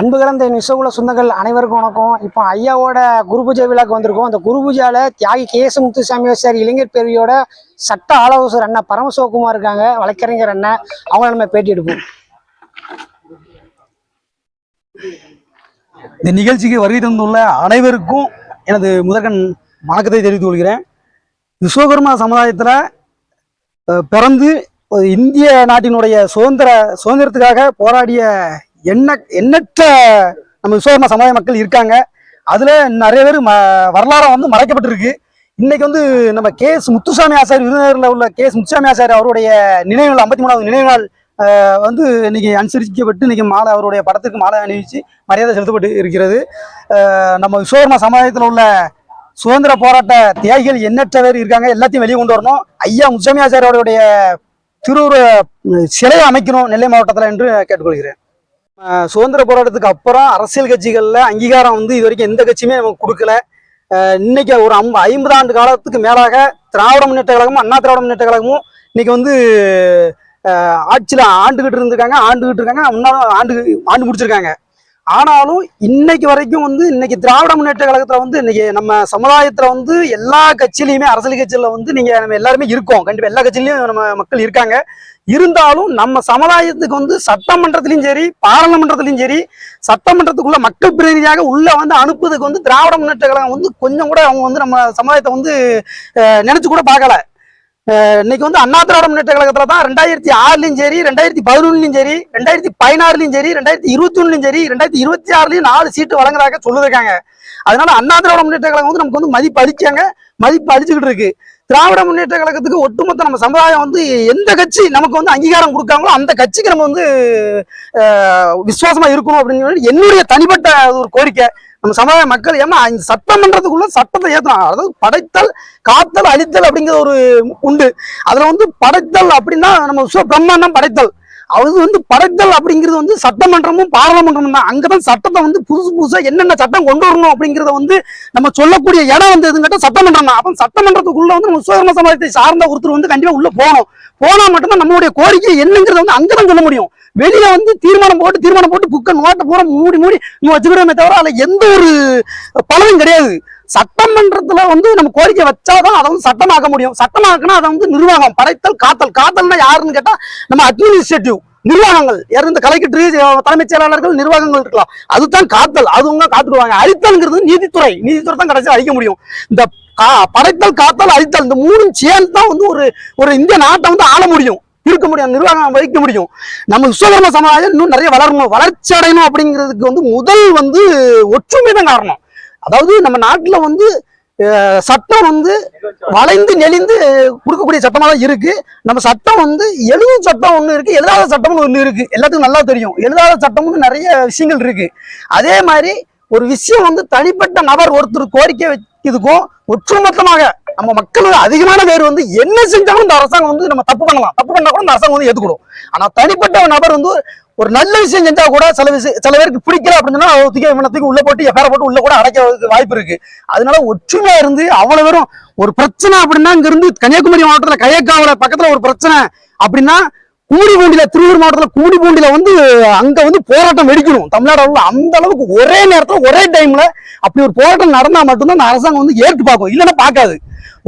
அன்பு கலந்த நிசகுல சொந்தங்கள் அனைவருக்கும் வணக்கம். இப்போ ஐயாவோட குரு பூஜை விழாக்கு வந்திருக்கோம். அந்த குரு பூஜையால தியாகி கேச முத்துசாமி சார் இளைஞர் பேரவையோட சட்ட ஆலோசகர் அண்ணா பரமசிவகுமார் இருக்காங்க. வழக்கறிஞர் அண்ணன் அவங்கள நம்ம பேட்டி எடுப்போம். இந்த நிகழ்ச்சிக்கு வருகை தந்துள்ள அனைவருக்கும் எனது முதற்கண் வணக்கத்தை தெரிவித்துக் கொள்கிறேன். விஸ்வகர்மா சமுதாயத்தில் பிறந்து இந்திய நாட்டினுடைய சுதந்திர சுதந்திரத்துக்காக போராடிய எண்ண எண்ணற்ற நம்ம விஸ்வகர்மா சமுதாய மக்கள் இருக்காங்க. அதில் நிறைய பேர் ம வரலாறாக வந்து மறைக்கப்பட்டிருக்கு. இன்னைக்கு வந்து நம்ம கே எஸ் முத்துசாமி ஆசாரி விருதுநகரில் உள்ள கே எஸ் முத்துசாமி ஆசாரி அவருடைய நினைவு நாள் ஐம்பத்தி மூணாவது நினைவு நாள் வந்து இன்னைக்கு அனுசரிக்கப்பட்டு இன்னைக்கு மாலை அவருடைய படத்துக்கு மாலை அணிவிச்சு மரியாதை செலுத்தப்பட்டு இருக்கிறது. நம்ம விஸ்வகர்மா சமுதாயத்தில் உள்ள சுதந்திர போராட்ட தியாகிகள் எண்ணற்ற பேர் இருக்காங்க. எல்லாத்தையும் வெளியே கொண்டு வரணும். ஐயா முத்துசாமி ஆசாரி அவருடைய திருவுரு சிலையை அமைக்கணும் நெல்லை மாவட்டத்தில் என்று கேட்டுக்கொள்கிறேன். சுதந்திர போராட்டத்துக்கு அப்புறம் அரசியல் கட்சிகளில் அங்கீகாரம் வந்து இது வரைக்கும் எந்த கட்சியுமே நமக்கு கொடுக்கல. இன்னைக்கு ஒரு ஐம்ப ஐம்பது ஆண்டு காலத்துக்கு மேலாக திராவிட முன்னேற்ற கழகமும் அண்ணா திராவிட முன்னேற்ற கழகமும் இன்னைக்கு வந்து ஆட்சியில் ஆண்டுகிட்டு இருந்திருக்காங்க ஆண்டுகிட்டு இருக்காங்க முன்னாலும் ஆண்டு ஆண்டு முடிச்சிருக்காங்க. ஆனாலும் இன்னைக்கு வரைக்கும் வந்து இன்னைக்கு திராவிட முன்னேற்ற கழகத்தில் வந்து இன்னைக்கு நம்ம சமுதாயத்தில் வந்து எல்லா கட்சியிலையுமே அரசியல் கட்சியில் வந்து நீங்கள் நம்ம எல்லாருமே இருக்கோம். கண்டிப்பாக எல்லா கட்சியிலையும் நம்ம மக்கள் இருக்காங்க. இருந்தாலும் நம்ம சமுதாயத்துக்கு வந்து சட்டமன்றத்திலையும் சரி பாராளுமன்றத்திலையும் சரி சட்டமன்றத்துக்குள்ள மக்கள் பிரதிநிதியாக உள்ள வந்து அனுப்புறதுக்கு வந்து திராவிட முன்னேற்ற கழகம் வந்து கொஞ்சம் கூட அவங்க வந்து நம்ம சமுதாயத்தை வந்து நினைச்சு கூட பார்க்கல. இன்னைக்கு வந்து அண்ணா திராவிட முன்னேற்ற கழகத்துல தான் ரெண்டாயிரத்தி ஆறுலயும் சரி ரெண்டாயிரத்தி பதினொன்னுலயும் சரி ரெண்டாயிரத்தி பதினாறுலயும் சரி ரெண்டாயிரத்தி இருபத்தி ஒண்ணுலயும் சரி ரெண்டாயிரத்தி இருபத்தி ஆறுலயும் நாலு சீட்டு வழங்குறதாக சொல்லிருக்காங்க அதனால அண்ணா திராவிட முன்னேற்ற கழகம் வந்து நமக்கு வந்து மதிப்பு அளிச்சாங்க. மதிப்பு அளிச்சுக்கிட்டு இருக்கு. திராவிட முன்னேற்ற கழகத்துக்கு ஒட்டுமொத்த நம்ம சமுதாயம் வந்து எந்த கட்சி நமக்கு வந்து அங்கீகாரம் கொடுக்காங்களோ அந்த கட்சிக்கு நம்ம வந்து விசுவாசமா இருக்கணும் அப்படின்னு என்னுடைய தனிப்பட்ட ஒரு கோரிக்கை. நம்ம சமுதாய மக்கள் ஏன்னா இந்த சட்டமன்றத்துக்குள்ள சட்டத்தை ஏற்றணும் அதாவது படைத்தல் காத்தல் அழித்தல் அப்படிங்கிற ஒரு உண்டு. அதில் வந்து படைத்தல் அப்படின்னா நம்ம சுவ பிரம்மாண்டம் படைத்தல். அது வந்து படைத்தல் அப்படிங்கிறது வந்து சட்டமன்றமும் பாராளுமன்றமும் தான். அங்கதான் சட்டத்தை வந்து புதுசு புதுசா என்னென்ன சட்டம் கொண்டு வரணும் அப்படிங்கிறத வந்து நம்ம சொல்லக்கூடிய இடம் வந்து எதுன்னு சட்டமன்றம் தான். அப்போ சட்டமன்றத்துக்குள்ள வந்து நம்ம சுயம சமுதாயத்தை சார்ந்த ஒருத்தர் வந்து கண்டிப்பா உள்ள போகணும். போனா மட்டும்தான் நம்மளுடைய கோரிக்கை என்னங்கிறத வந்து அங்கதான் சொல்ல முடியும். வெளியில வந்து தீர்மானம் போட்டு தீர்மானம் போட்டு புக்கை நோட்டை பூரா மூடி மூடி நம்ம வச்சுக்கிறோமே தவிர அதுல எந்த ஒரு பலனும் கிடையாது. சட்டமன்றத்துல வந்து நம்ம கோரிக்கை வச்சாதான் அதை வந்து சட்டமாக்க முடியும். சட்டமாக்கினா அதை வந்து நிர்வாகம் படைத்தல் காத்தல். காத்தல்னா யாருன்னு கேட்டா நம்ம அட்மினிஸ்ட்ரேட்டிவ் நிர்வாகங்கள். யாரும் இந்த கலெக்டர் தலைமைச் செயலாளர்கள் நிர்வாகங்கள் இருக்கலாம். அதுதான் காத்தல். அதுவும் காத்துடுவாங்க அழித்தல்ங்கிறது நீதித்துறை. நீதித்துறை தான் கடைசியில் அழிக்க முடியும். இந்த கா- படைத்தல் காத்தல் அழித்தல் இந்த மூணும் சேர்ந்து தான் வந்து ஒரு ஒரு இந்திய நாட்டை வந்து ஆள முடியும். இருக்க முடியும் நிர்வாகம் வகிக்க முடியும். நம்ம விஸ்வகர்ம சமுதாயம் இன்னும் நிறைய வளரணும் வளர்ச்சி அடையணும் அப்படிங்கிறதுக்கு வந்து முதல் வந்து ஒற்றுமை தான் காரணம். அதாவது நம்ம நாட்டில் வந்து சட்டம் வந்து வளைந்து நெளிந்து கொடுக்கக்கூடிய சட்டமாக தான் இருக்கு. நம்ம சட்டம் வந்து எழுதும் சட்டம் ஒன்று இருக்கு எழுதாத சட்டம்னு ஒன்று இருக்கு. எல்லாத்துக்கும் நல்லா தெரியும். எழுதாத சட்டம்னு நிறைய விஷயங்கள் இருக்கு. அதே மாதிரி ஒரு விஷயம் வந்து தனிப்பட்ட நபர் ஒருத்தர் கோரிக்கை வைக்கிறதுக்கும் ஒற்றுமொத்தமாக நம்ம மக்கள் அதிகமான பேர் வந்து என்ன செஞ்சாலும் இந்த அரசாங்கம் வந்து நம்ம தப்பு பண்ணலாம். தப்பு பண்ணா கூட இந்த அரசாங்கம் வந்து ஏத்துக்கிடும் ஆனா தனிப்பட்ட நபர் வந்து ஒரு நல்ல விஷயம் செஞ்சா கூட சில விஷயம் சில பேருக்கு பிடிக்கல அப்படின்னா சொன்னா தூக்கி இவனத்துக்கு உள்ள போட்டு எஃப்ஐஆர் போட்டு உள்ள கூட அடைக்கிறதுக்கு வாய்ப்பு இருக்கு. அதனால ஒற்றுமையா இருந்து அவ்வளவு பேரும் ஒரு பிரச்சனை அப்படின்னா இங்க இருந்து கன்னியாகுமரி மாவட்டத்துல கையக்காவல பக்கத்துல ஒரு பிரச்சனை அப்படின்னா கூடிபூண்டில திருவூர் மாவட்டத்துல கூடிபூண்டில வந்து அங்க வந்து போராட்டம் வெடிக்கணும். தமிழ்நாடு அளவுல அந்த அளவுக்கு ஒரே நேரத்துல ஒரே டைம்ல அப்படி ஒரு போராட்டம் நடந்தா மட்டும்தான் அந்த அரசாங்கம் வந்து ஏற்று பார்க்கும். இல்லைன்னா பார்க்காது.